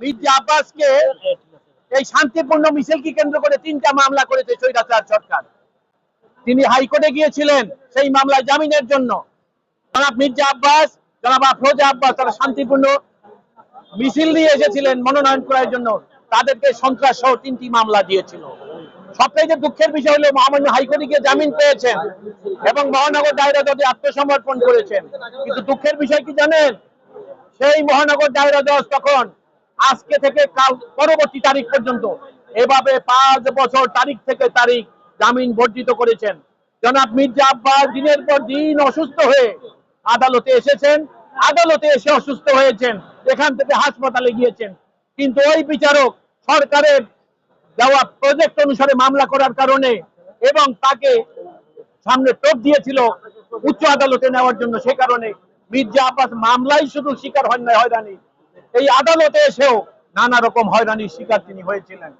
মির্জা আব্বাসকে এই শান্তিপূর্ণ মিছিলকে কেন্দ্র করে তিনটা মামলা করেছে স্বৈরাচার সরকার। তিনি হাইকোর্টে গিয়েছিলেন সেই মামলায় জামিনের জন্য। জনাব মির্জা আব্বাস, জনাব আফরোজা আব্বাস তারা শান্তিপূর্ণ মিছিল নিয়ে এসেছিলেন মনোনয়ন করার জন্য। তাদেরকে সন্ত্রাস সহ তিনটি মামলা দিয়েছিল। সবচেয়ে দুঃখের বিষয় হলো, মহামান্য হাইকোর্টে গিয়ে জামিন পেয়েছেন এবং মহানগর দায়রা জজে আত্মসমর্পণ করেছেন। কিন্তু দুঃখের বিষয় কি জানেন? সেই মহানগর দায়রা জজ তখন আজকে থেকে কাল পরবর্তী তারিখ পর্যন্ত। এভাবে পাঁচ বছর তারিখ থেকে তারিখ জামিন বর্জিত করেছেন। জনাব মির্জা আব্বাস দিনের পর দিন অসুস্থ হয়ে আদালতে এসেছেন, আদালতে এসে অসুস্থ হয়েছেন, এখান থেকে হাসপাতালে গিয়েছেন। কিন্তু ওই বিচারক সরকারের দেওয়া প্রজেক্ট অনুসারে মামলা করার কারণে এবং তাকে সামনে টোপ দিয়েছিল উচ্চ আদালতে নেওয়ার জন্য, সে কারণে মির্জা আব্বাস মামলাই শুধু শিকার হন নাই, হয়রানি। এই আদালতে এসেও নানা রকম হয়রানির শিকার তিনি হয়েছিলেন।